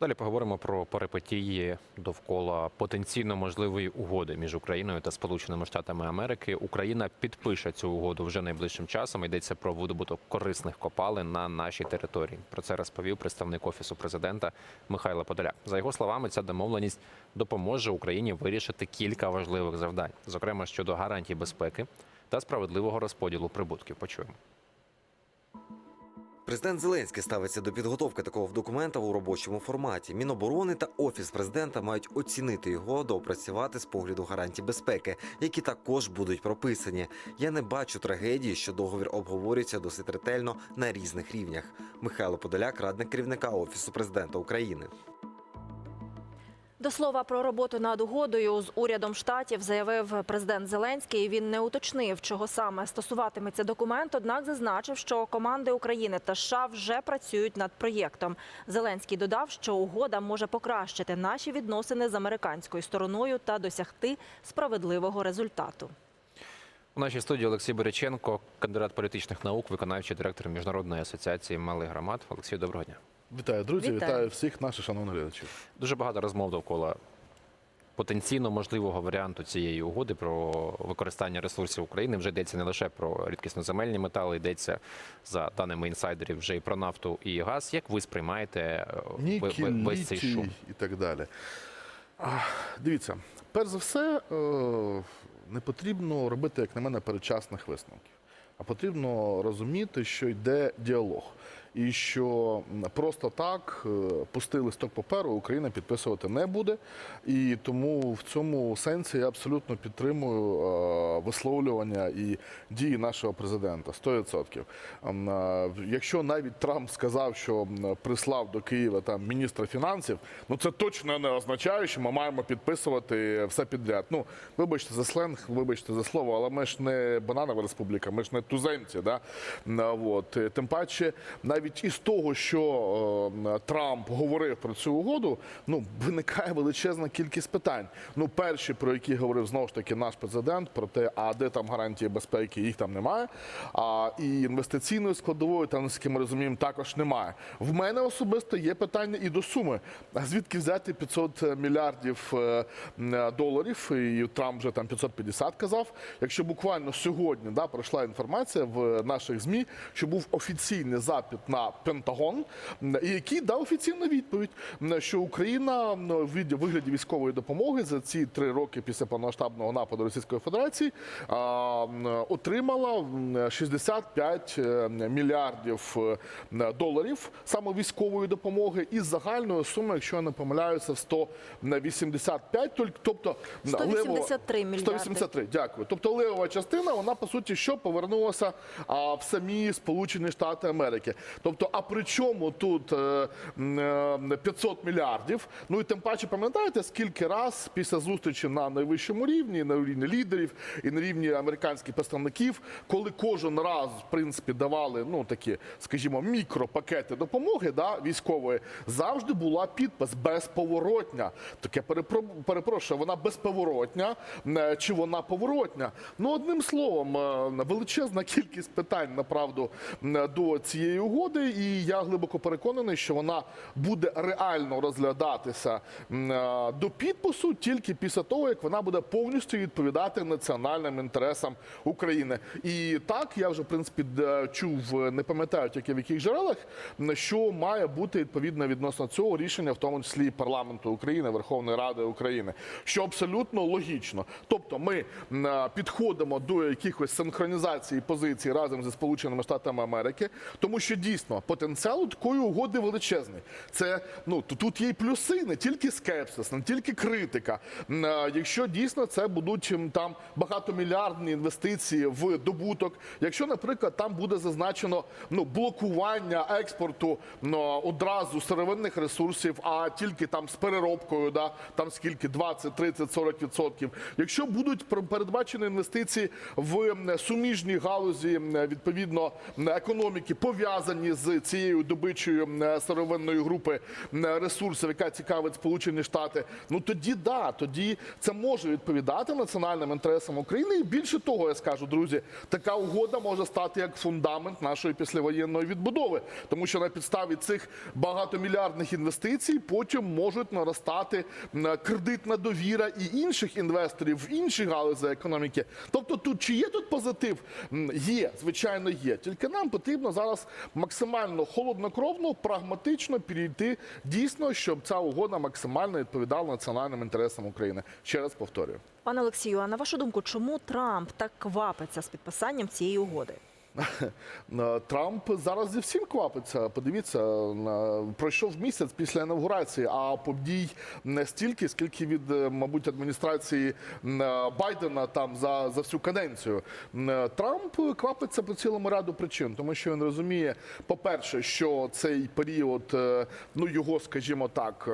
Далі поговоримо про перипетії довкола потенційно можливої угоди між Україною та Сполученими Штатами Америки. Україна підпише цю угоду вже найближчим часом. Йдеться про видобуток корисних копалин на нашій території. Про це розповів представник офісу президента Михайло Подоляк. За його словами, ця домовленість допоможе Україні вирішити кілька важливих завдань, зокрема щодо гарантій безпеки та справедливого розподілу прибутків. Почуємо. Президент Зеленський ставиться до підготовки такого документа у робочому форматі. Міноборони та офіс президента мають оцінити його, доопрацювати з погляду гарантій безпеки, які також будуть прописані. Я не бачу трагедії, що договір обговорюється досить ретельно на різних рівнях. Михайло Подоляк, радник керівника офісу президента України. До слова про роботу над угодою з урядом штатів заявив президент Зеленський. Він не уточнив, чого саме стосуватиметься документ. Однак зазначив, що команди України та США вже працюють над проєктом. Зеленський додав, що угода може покращити наші відносини з американською стороною та досягти справедливого результату. У нашій студії Олексій Боряченко, кандидат політичних наук, виконавчий директор міжнародної асоціації малих громад. Олексій, доброго дня. Вітаю, друзі, Вітаю. вітаю, всіх наших шановних глядачів. Дуже багато розмов довкола потенційно можливого варіанту цієї угоди про використання ресурсів України. Вже йдеться не лише про рідкісноземельні метали, йдеться за даними інсайдерів вже і про нафту і газ. Як ви сприймаєте е, Нікі, весь цей шум? і так далі. А, Дивіться, перш за все, е, не потрібно робити, як на мене, передчасних висновків. А потрібно розуміти, що йде діалог. І що просто так е, пустий листок паперу Україна підписувати не буде. І тому в цьому сенсі я абсолютно підтримую е, висловлювання і дії нашого президента 100%. Ем, е, Якщо навіть Трамп сказав, що прислав до Києва там міністра фінансів, ну це точно не означає, що ми маємо підписувати все підряд. Ну, вибачте за сленг, вибачте за слово, але ми ж не бананова республіка, ми ж не туземці. Да? От. Тим паче, навіть із того, що е, Трамп говорив про цю угоду, ну виникає величезна кількість питань. Ну, перші, про які говорив знову ж таки наш президент, про те, а де там гарантії безпеки, їх там немає. А і інвестиційної складової, там наскільки ми розуміємо, також немає. В мене особисто є питання і до суми. А звідки взяти 500 мільярдів е, доларів? І Трамп вже там 550 казав. Якщо буквально сьогодні да, пройшла інформація в наших змі, що був офіційний запит на Пентагон, який дав офіційну відповідь, що Україна в вигляді військової допомоги за ці три роки після повномасштабного нападу Російської Федерації отримала м, 65 е, мільярдів е, доларів саме військової допомоги із загальною сумою, якщо я не помиляюся, в 185, тільки- тобто 183 мільярди. 183, дякую. Тобто левова частина, вона по суті що повернулася в самі Сполучені Штати Америки. Тобто, а при чому тут е, е, 500 мільярдів? Ну і тим паче, пам'ятаєте, скільки раз після зустрічі на найвищому рівні, на рівні лідерів і на рівні американських представників, коли кожен раз в принципі давали ну такі, скажімо, мікропакети допомоги да, військової, завжди була підпис безповоротня. Таке перепро- перепрошую, вона безповоротня е, чи вона поворотня? Ну одним словом, е, величезна кількість питань направду до цієї угоди, і я глибоко переконаний, що вона буде реально розглядатися е, до підпису тільки після того, як вона буде повністю відповідати національним інтересам України. І так я вже в принципі чув, не пам'ятаю тільки в яких джерелах, що має бути відповідно відносно цього рішення, в тому числі парламенту України, Верховної Ради України, що абсолютно логічно. Тобто, ми е, підходимо до якихось синхронізації позицій разом зі Сполученими Штатами Америки, тому що дійсно потенціал такої угоди величезний. Це ну тут є й плюси, не тільки скепсис, не тільки критика. Е, Якщо дійсно це будуть там багатомільярдні інвестиції в добуток, якщо, наприклад, там буде зазначено ну блокування експорту ну, одразу сировинних ресурсів, а тільки там з переробкою, да там скільки 20, 30, 40 відсотків. Якщо будуть передбачені інвестиції в суміжні галузі відповідно економіки, пов'язані пов'язані з цією добичею е, сировинної групи е, ресурсів, яка цікавить Сполучені Штати, ну тоді да, тоді це може відповідати національним інтересам України. І більше того, я скажу, друзі, така угода може стати як фундамент нашої післявоєнної відбудови, тому що на підставі цих багатомільярдних інвестицій потім можуть наростати кредитна довіра і інших інвесторів в інші галузі економіки. Тобто, тут чи є тут позитив? Є, звичайно, є. Тільки нам потрібно зараз максимально холоднокровно, прагматично підійти дійсно, щоб ця угода максимально відповідала національним інтересам України. Ще раз повторюю. Пане Олексію, а на вашу думку, чому Трамп так квапиться з підписанням цієї угоди? Е, Трамп зараз зі всім квапиться. Подивіться, е, пройшов місяць після інавгурації, а подій не стільки, скільки від, е, мабуть, адміністрації Байдена там за, за всю каденцію. Трамп квапиться по цілому ряду причин, тому що він розуміє, по-перше, що цей період, ну його, скажімо так,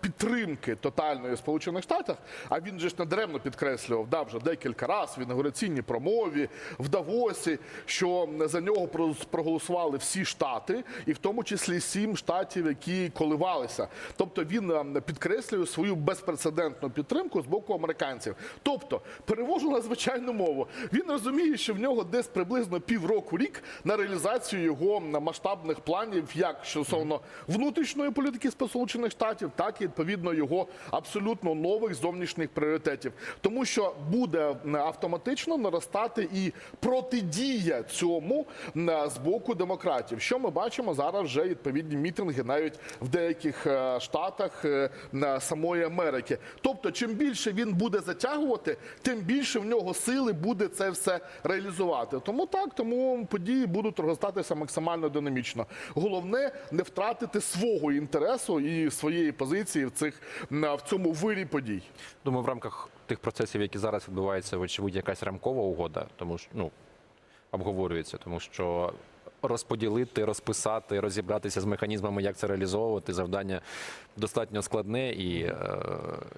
підтримки тотальної в Сполучених Штатах, а він же ж недаремно підкреслював да, вже декілька разів в інаугураційній промові в Давосі, що за нього проголосували всі штати, і в тому числі сім штатів, які коливалися. Тобто він е, підкреслює свою безпрецедентну підтримку з боку американців. Тобто, перевожу на звичайну мову. Він розуміє, що в нього десь приблизно півроку рік на реалізацію його масштабних планів, як стосовно внутрішньої політики Сполучених Штатів, так і відповідно його абсолютно нових зовнішніх пріоритетів, тому що буде автоматично наростати і протидія цьому м, з боку демократів. Що ми бачимо зараз? Вже відповідні мітинги навіть в деяких е, штатах е, самої Америки. Тобто, чим більше він буде затягувати, тим більше в нього сили буде це все реалізувати. Тому так, тому події будуть розгортатися максимально динамічно. Головне не втратити свого інтересу і своєї позиції в цих в цьому вирі подій. Думаю, в рамках тих процесів, які зараз відбуваються, вочевидь, якась рамкова угода, тому що ну обговорюється, тому що розподілити, розписати, розібратися з механізмами, як це реалізовувати, завдання достатньо складне, і е,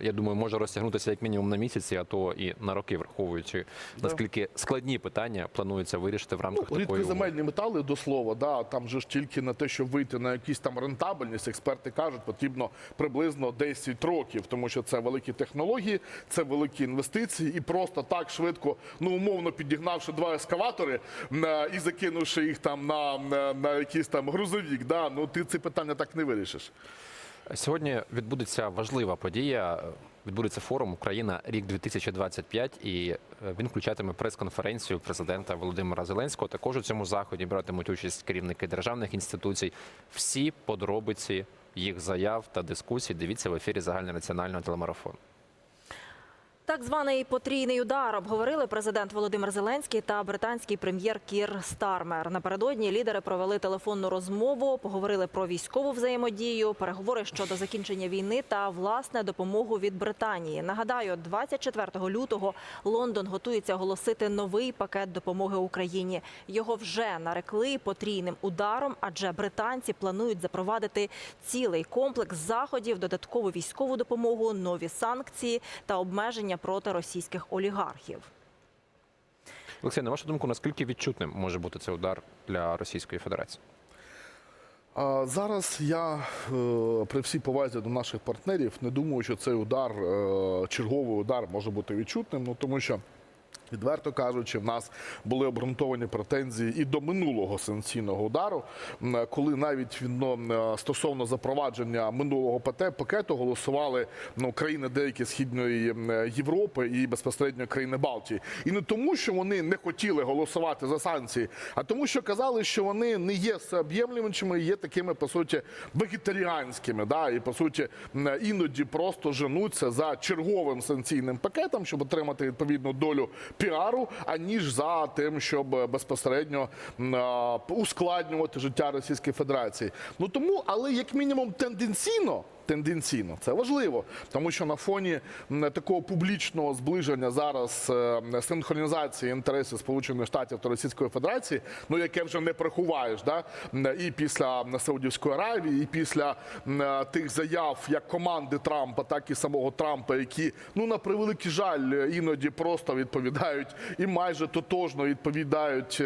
я думаю, може розтягнутися як мінімум на місяці, а то і на роки, враховуючи наскільки складні питання планується вирішити в рамках такої угоди. Рідкоземельні метали до слова, да, там же ж тільки на те, щоб вийти на якісь там рентабельність, експерти кажуть, потрібно приблизно 10 років, тому що це великі технології, це великі інвестиції, і просто так швидко, ну умовно підігнавши два ескаватори і закинувши їх там на, на, на якийсь там грузовік, да, ну ти ці питання так не вирішиш. Сьогодні відбудеться важлива подія. Відбудеться форум Україна рік 2025, і е, він включатиме прес-конференцію президента Володимира Зеленського. Також у цьому заході братимуть участь керівники державних інституцій. Всі подробиці їх заяв та дискусій дивіться в ефірі загальнонаціонального телемарафону. Так званий потрійний удар обговорили президент Володимир Зеленський та британський прем'єр Кір Стармер. Напередодні лідери провели телефонну розмову, поговорили про військову взаємодію, переговори щодо закінчення війни та власне допомогу від Британії. Нагадаю, 24 лютого Лондон готується оголосити новий пакет допомоги Україні. Його вже нарекли потрійним ударом, адже британці планують запровадити цілий комплекс заходів, додаткову військову допомогу, нові санкції та обмеження проти російських олігархів. Олексій, на вашу думку, наскільки відчутним може бути цей удар для Російської Федерації? А Зараз я е, при всій повазі до наших партнерів не думаю, що цей удар, е, черговий удар, може бути відчутним. Ну тому що. Відверто кажучи, в нас були обґрунтовані претензії і до минулого санкційного удару, коли навіть ну, е, стосовно запровадження минулого ПТ пакету голосували ну, країни деякі східної е, Європи і безпосередньо країни Балтії. І не тому, що вони не хотіли голосувати за санкції, а тому, що казали, що вони не є всеоб'ємлюючими, є такими по суті вегетаріанськими. Да? І по суті іноді просто женуться за черговим санкційним пакетом, щоб отримати відповідну долю піару, аніж за тим, щоб безпосередньо ускладнювати життя Російської Федерації. Ну тому, але як мінімум тенденційно. Тенденційно. Це важливо, тому що на фоні такого публічного зближення зараз е, синхронізації інтересів Сполучених Штатів та Російської Федерації, ну яке вже не приховаєш, да і після Саудівської Аравії, і після е, тих заяв як команди Трампа, так і самого Трампа, які ну на превеликий жаль е, іноді просто відповідають і майже тотожно відповідають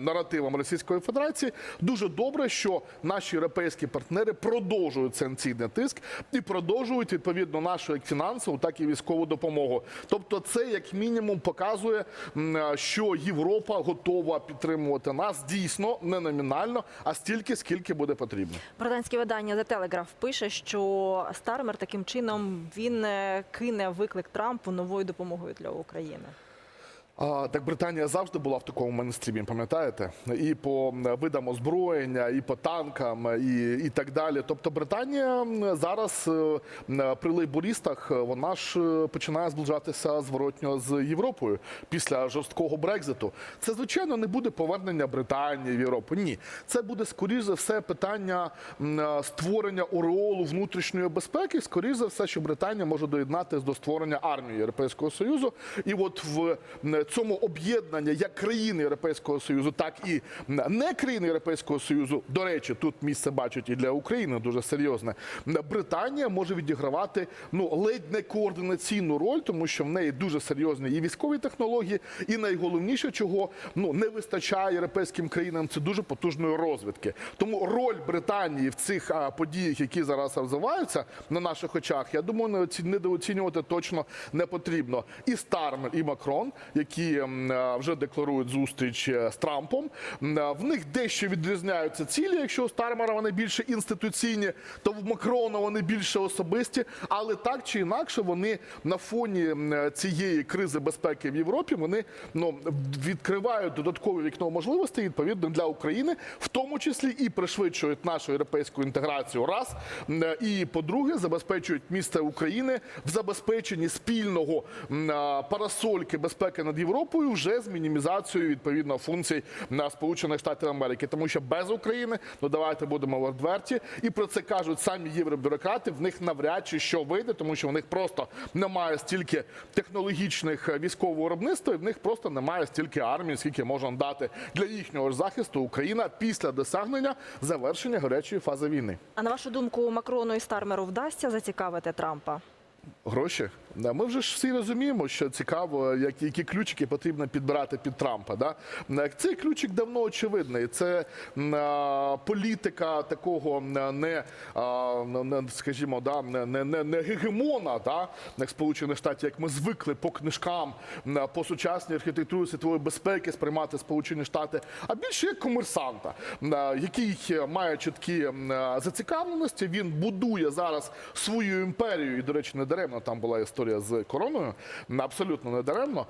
наративам Російської Федерації. Дуже добре, що наші європейські партнери продовжують санкційний тиск і продовжують відповідно нашу як фінансову, так і військову допомогу. Тобто, це як мінімум показує, м, що Європа готова підтримувати нас дійсно не номінально, а стільки, скільки буде потрібно. Британське видання The Telegraph пише, що Стармер таким чином він е, кине виклик Трампу новою допомогою для України. А, так Британія завжди була в такому мейнстрімі, пам'ятаєте? І по видам озброєння, і по танкам, і, і так далі. Тобто Британія зараз е, при лейбористах е, вона ж е, починає зближатися зворотньо з Європою після жорсткого Брекзиту. Це звичайно не буде повернення Британії в Європу. Ні, це буде скоріш за все питання створення ореолу внутрішньої безпеки. Скоріш за все, що Британія може доєднатися до створення армії Європейського союзу, і от в цьому об'єднання як країни Європейського союзу, так і не країни Європейського союзу. До речі, тут місце бачать і для України дуже серйозне. Британія може відігравати ну ледь не координаційну роль, тому що в неї дуже серйозні і військові технології, і найголовніше, чого ну не вистачає європейським країнам, це дуже потужної розвідки. Тому роль Британії в цих подіях, які зараз розвиваються на наших очах, я думаю, не оці- недооцінювати точно не потрібно. І Стармер, і Макрон, які м, а, вже декларують зустріч е, з Трампом, в них дещо відрізняються цілі. Якщо у Стармера вони більше інституційні, то в Макрона вони більше особисті. Але так чи інакше, вони на фоні цієї кризи безпеки в Європі вони ну відкривають додаткове вікно можливостей відповідно для України, в тому числі і пришвидшують нашу європейську інтеграцію. Раз і по-друге, забезпечують місце України в забезпеченні спільного парасольки безпеки над Європою вже з мінімізацією відповідно функцій на Сполучених Штатів Америки, тому що без України, ну давайте будемо відверті, і про це кажуть самі євробюрократи. В них навряд чи що вийде, тому що в них просто немає стільки технологічних е, військового виробництва, і в них просто немає стільки армії, скільки можна дати для їхнього захисту Україна після досягнення завершення гарячої фази війни. А на вашу думку, Макрону і Стармеру вдасться зацікавити Трампа? Гроші. Ми вже ж всі розуміємо, що цікаво, як, які ключики потрібно підбирати під Трампа. Да? Е, Цей ключик давно очевидний. Це політика такого не, скажімо, да, не, не, не гегемона, да? як Сполучених Штатів, як ми звикли по книжкам, по сучасній архітектурі світової безпеки сприймати Сполучені Штати, а більше як комерсанта, який має чіткі зацікавленості. Він будує зараз свою імперію, і, до речі, не даремно там була історія з короною. Абсолютно не даремно.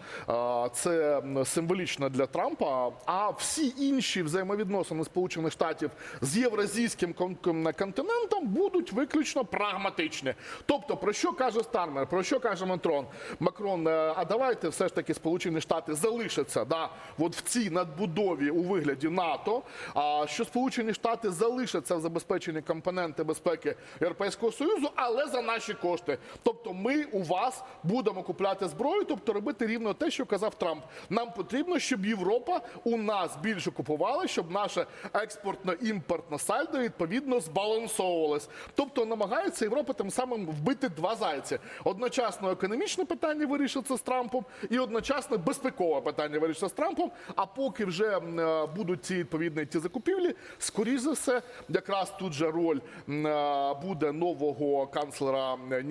Це символічно для Трампа. А всі інші взаємовідносини Сполучених Штатів з євразійським кон- кон- континентом будуть виключно прагматичні. Тобто, про що каже Стармер, про що каже Макрон? Макрон, е, а давайте все ж таки Сполучені Штати залишаться да, от в цій надбудові у вигляді НАТО. А що Сполучені Штати залишаться в забезпеченні компоненти безпеки Європейського Союзу, але за наші кошти. Тобто, ми у вас будемо купляти зброю, тобто робити рівно те, що казав Трамп. Нам потрібно, щоб Європа у нас більше купувала, щоб наше експортно-імпортне сальдо відповідно збалансовувалось. Тобто намагається Європа тим самим вбити два зайці: одночасно економічне питання вирішиться з Трампом, і одночасно безпекове питання вирішиться з Трампом. А поки вже е, будуть ці відповідні ті закупівлі, скоріш за все, якраз тут же роль е, буде нового канцлера е,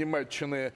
Німеччини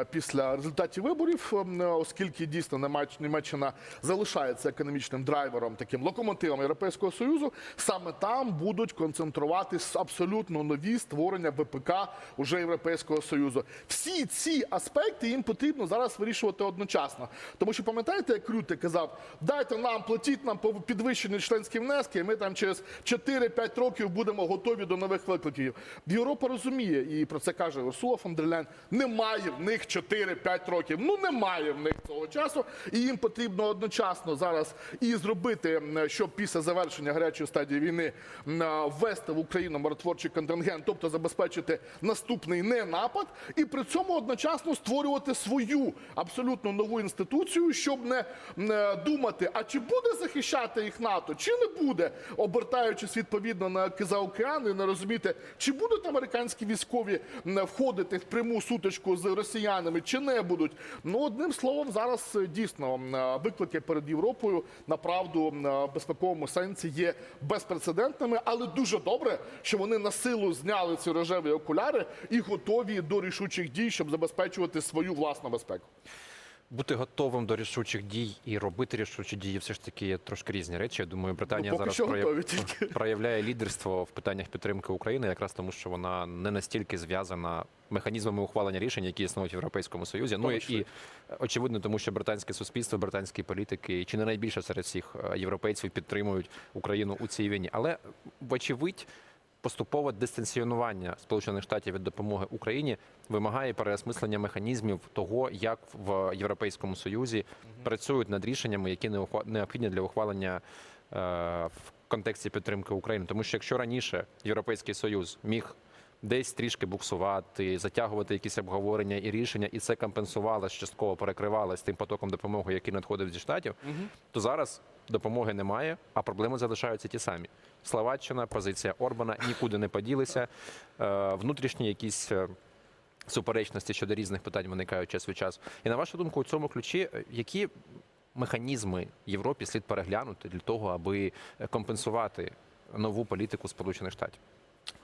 е, після результатів виборів, оскільки дійсно Німеч- Німеччина залишається економічним драйвером, таким локомотивом Європейського союзу. Саме там будуть концентруватись абсолютно нові створення ВПК уже Європейського союзу. Всі ці аспекти їм потрібно зараз вирішувати одночасно. Тому що пам'ятаєте, як Рюте казав, дайте нам, платіть нам по підвищені членські внески, і ми там через 4-5 років будемо готові до нових викликів. Європа розуміє, і про це каже Урсула фон дер Ляйн, Немає в них 4-5 років. Ну немає в них цього часу, і їм потрібно одночасно зараз і зробити, щоб після завершення гарячої стадії війни ввести в Україну миротворчий контингент, тобто забезпечити наступний не напад, і при цьому одночасно створювати свою абсолютно нову інституцію, щоб не е, думати, а чи буде захищати їх НАТО, чи не буде, обертаючись відповідно на за океан і не розуміти, чи будуть американські військові входити в пряму сутичку з росіянами, чи не будуть. Ну одним словом, зараз е, дійсно е, виклики перед Європою направду е, в безпековому сенсі є безпрецедентними, але дуже добре, що вони на силу зняли ці рожеві окуляри і готові до рішучих дій, щоб забезпечувати свою власну безпеку. Бути готовим до рішучих дій і робити рішучі дії все ж таки є трошки різні речі. Я думаю, Британія Ну, зараз прояв- проявляє лідерство в питаннях підтримки України, якраз тому, що вона не настільки зв'язана механізмами ухвалення рішень, які існують в Європейському Союзі. Ну і, і очевидно, тому що британське суспільство, британські політики чи не найбільше серед всіх е, європейців підтримують Україну у цій війні. Але вочевидь. Поступове дистанціонування Сполучених Штатів від допомоги Україні вимагає переосмислення механізмів того, як в Європейському Союзі працюють над рішеннями, які необхідні для ухвалення е, в контексті підтримки України. Тому що якщо раніше Європейський Союз міг десь трішки буксувати, затягувати якісь обговорення і рішення, і це компенсувалось, частково перекривалось тим потоком допомоги, який надходив зі штатів, то зараз допомоги немає, а проблеми залишаються ті самі. Словаччина, позиція Орбана нікуди не поділися. Е, Внутрішні якісь. е, Суперечності щодо різних питань виникають час від часу. І на вашу думку, у цьому ключі, е, які механізми Європі слід переглянути для того, аби компенсувати нову політику Сполучених Штатів?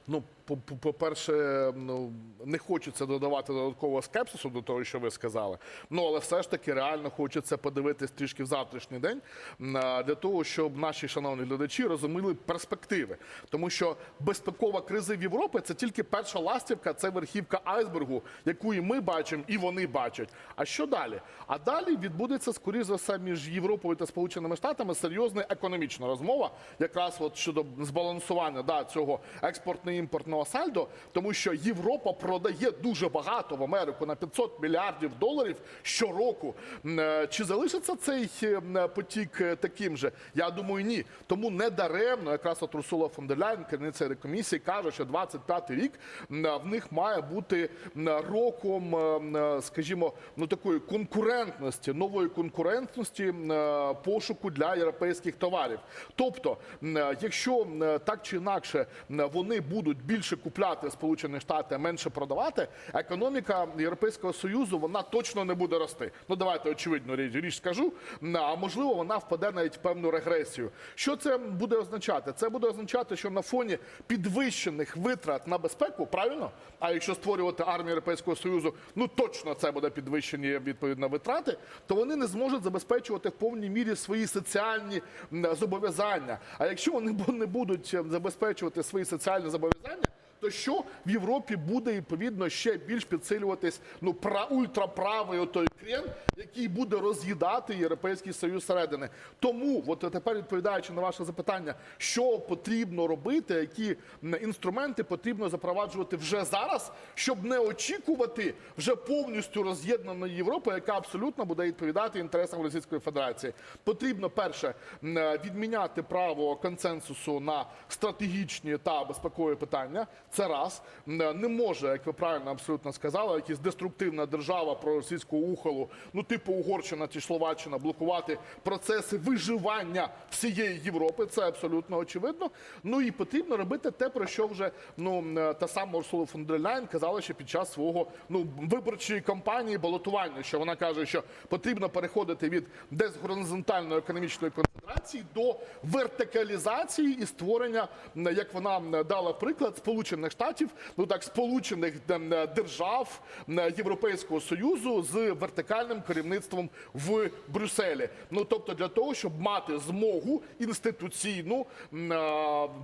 Ну, по- по- по-перше, ну не хочеться додавати додаткового скепсису до того, що ви сказали. Ну але все ж таки реально хочеться подивитись трішки в завтрашній день для того, щоб наші шановні глядачі розуміли перспективи. Тому що безпекова криза в Європі це тільки перша ластівка, це верхівка айсбергу, яку і ми бачимо, і вони бачать. А що далі? А далі відбудеться скоріш за все між Європою та Сполученими Штатами серйозна економічна розмова, якраз от щодо збалансування да, цього експортно-імпортного сальдо, тому що Європа продає дуже багато в Америку на 500 мільярдів доларів щороку. Е, Чи залишиться цей е, потік е, таким же? Я думаю, ні. Тому не даремно якраз от Урсула фон дер керівниця комісії, каже, що 25-й рік в них має бути роком, скажімо, ну такої конкурентності, нової конкурентності пошуку для європейських товарів. Тобто, якщо так чи інакше вони будуть більше купляти Сполучені Штати, менше продавати, економіка Європейського союзу вона точно не буде рости. Ну давайте очевидно річ, річ скажу. А можливо, вона впаде навіть в певну регресію. Що це буде означати? Це буде означати, що на фоні підвищених витрат на безпеку, правильно? А якщо створювати армію Європейського союзу, ну точно це буде підвищені відповідно витрати, то вони не зможуть забезпечувати в повній мірі свої соціальні зобов'язання. А якщо вони не будуть е, забезпечувати свої соціальні зобов'язання, Because I. то що в Європі буде відповідно ще більш підсилюватись ну пра ультраправий отой крен, який буде роз'їдати європейський союз зсередини. Тому, от тепер відповідаючи на ваше запитання, що потрібно робити, які інструменти потрібно запроваджувати вже зараз, щоб не очікувати вже повністю роз'єднаної Європи, яка абсолютно буде відповідати інтересам Російської Федерації. Потрібно перше відміняти право консенсусу на стратегічні та безпекові питання. Це раз не може, як ви правильно абсолютно сказали, якась деструктивна держава про російського ухолу, ну типу Угорщина чи Словаччина, блокувати процеси виживання всієї Європи. Це абсолютно очевидно. Ну і потрібно робити те, про що вже ну та сама Урсула фон дер Ляйн казала ще під час свого ну виборчої кампанії балотування, що вона каже, що потрібно переходити від дезгоризонтальної економічної концентрації до вертикалізації і створення, як вона дала приклад, сполучених штатів, ну так сполучених держав Європейського союзу з вертикальним керівництвом в Брюсселі. Ну тобто для того, щоб мати змогу інституційну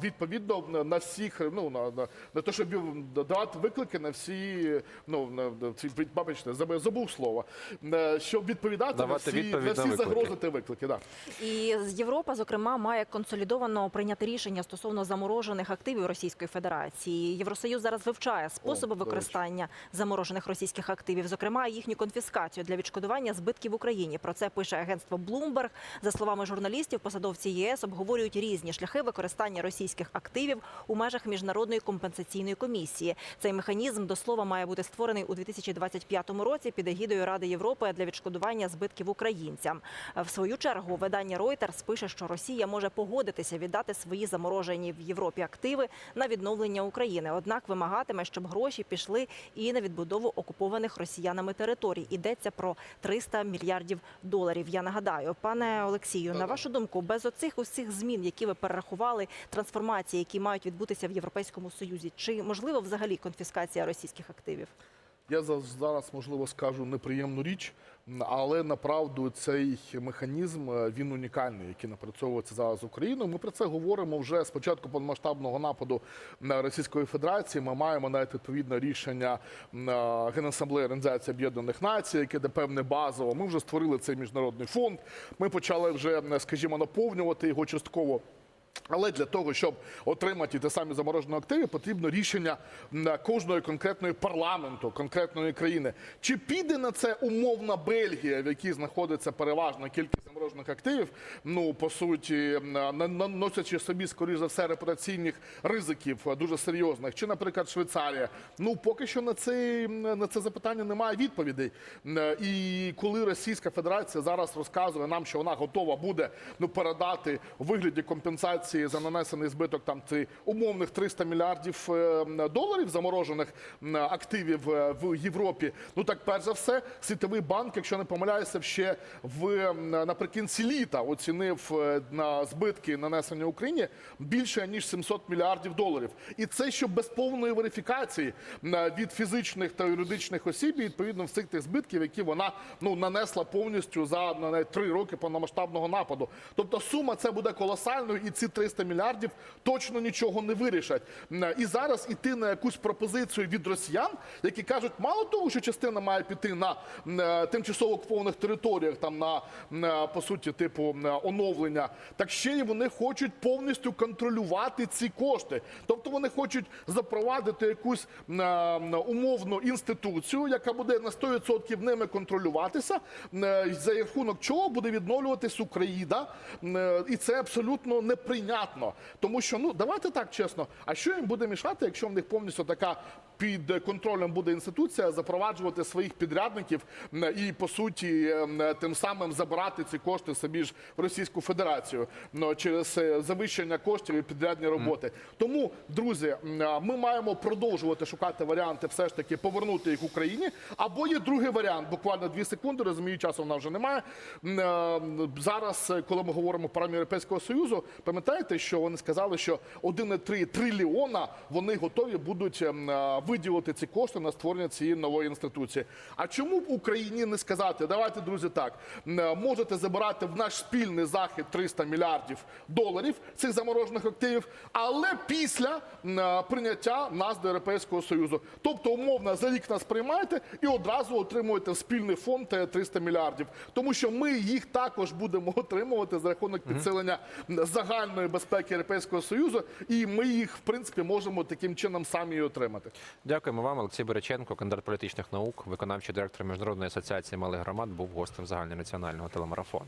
відповідно на всіх, ну на, на, на те, щоб давати виклики на всі, ну на на ці вибачте, забув- слово, Е, щоб відповідати Давати на всі, відповідь на на всі виклики. загрози та виклики. Да. І Європа, зокрема, має консолідовано прийняти рішення стосовно заморожених активів Російської Федерації. Євросоюз зараз вивчає способи використання заморожених російських активів, зокрема їхню конфіскацію для відшкодування збитків в Україні. Про це пише агентство Bloomberg. За словами журналістів, посадовці єС обговорюють різні шляхи використання російських активів у межах міжнародної компенсаційної комісії. Цей механізм до слова має бути створений у 2025 році під егідою Ради Європи для відшкодування збитків українцям. В свою чергу видання Reuters пише, що Росія може погодитися віддати свої заморожені в Європі активи на відновлення України. Однак вимагатиме, щоб гроші пішли і на відбудову окупованих росіянами територій. Йдеться про 300 мільярдів доларів. Я нагадаю, пане Олексію, на вашу думку, без оцих усіх змін, які ви перерахували, трансформації, які мають відбутися в Європейському Союзі, чи можливо взагалі конфіскація російських активів? Я за- зараз, можливо, скажу неприємну річ, але направду цей механізм е, він унікальний, який напрацьовується зараз Україною. Ми про це говоримо вже з початку повномасштабного нападу на Російської Федерації. Ми маємо навіть відповідне рішення е, Генасамблеї Організації Об'єднаних Націй, яке де певне базово. Ми вже створили цей міжнародний фонд. Ми почали вже, скажімо, наповнювати його частково. Але для того, щоб отримати ті самі заморожені активи, потрібно рішення кожної конкретної парламенту, конкретної країни. Чи піде на це умовна Бельгія, в якій знаходиться переважна кількість заморожених активів, ну по суті, м, на- на- собі, скоріш за все, репутаційних ризиків е, дуже серйозних, чи, наприклад, Швейцарія. Ну поки що на це на це запитання немає відповідей. Е, І коли Російська Федерація зараз розказує нам, що вона готова буде ну передати у вигляді компенсації за нанесений збиток там ці умовних 300 мільярдів е, доларів заморожених активів е, в Європі. Ну так перш за все, світовий банк, якщо не помиляюся, ще в наприкінці літа оцінив е, на збитки нанесені Україні більше ніж 700 мільярдів доларів. І це що без повної верифікації від фізичних та юридичних осіб, і відповідно всіх тих збитків, які вона ну нанесла повністю за навіть три роки повномасштабного нападу. Тобто сума це буде колосальною, і ці 300 мільярдів точно нічого не вирішать. І зараз іти на якусь пропозицію від росіян, які кажуть, мало того, що частина має піти на е, тимчасово окупованих територіях, там на е, по суті, типу оновлення, так ще й вони хочуть повністю контролювати ці кошти. Тобто вони хочуть запровадити якусь е, умовну інституцію, яка буде на 100% ними контролюватися, е, за рахунок чого буде відновлюватись Україна, е, і це абсолютно неприйнятно. Тому що ну давайте так чесно. А що їм буде мішати, якщо в них повністю така під контролем буде інституція запроваджувати своїх підрядників і по суті тим самим забирати ці кошти собі ж в Російську Федерацію ну, через е, завищення коштів і підрядні роботи. Тому, друзі, ми маємо продовжувати шукати варіанти, все ж таки повернути їх Україні. Або є другий варіант, буквально дві секунди. Розумію, часу в нас вже немає. Зараз, е, коли ми говоримо про Європейського Союзу, пам'ятаєте, що вони сказали, що 1,3 трильйона вони готові будуть ем, виділити ці кошти на створення цієї нової інституції. А чому б Україні не сказати? Давайте, друзі, так можете забирати в наш спільний захід 300 мільярдів доларів цих заморожених активів, але після прийняття нас до Європейського Союзу. Тобто, умовно, за рік нас приймаєте і одразу отримуєте в спільний фонд е, 300 мільярдів. Тому що ми їх також будемо отримувати за рахунок підсилення м, загальної безпеки Європейського Союзу, і ми їх, в принципі, можемо таким чином самі і отримати. Дякуємо вам, Олексій Береченко, кандидат політичних наук, виконавчий директор міжнародної асоціації малих громад, був гостем загальнонаціонального телемарафону.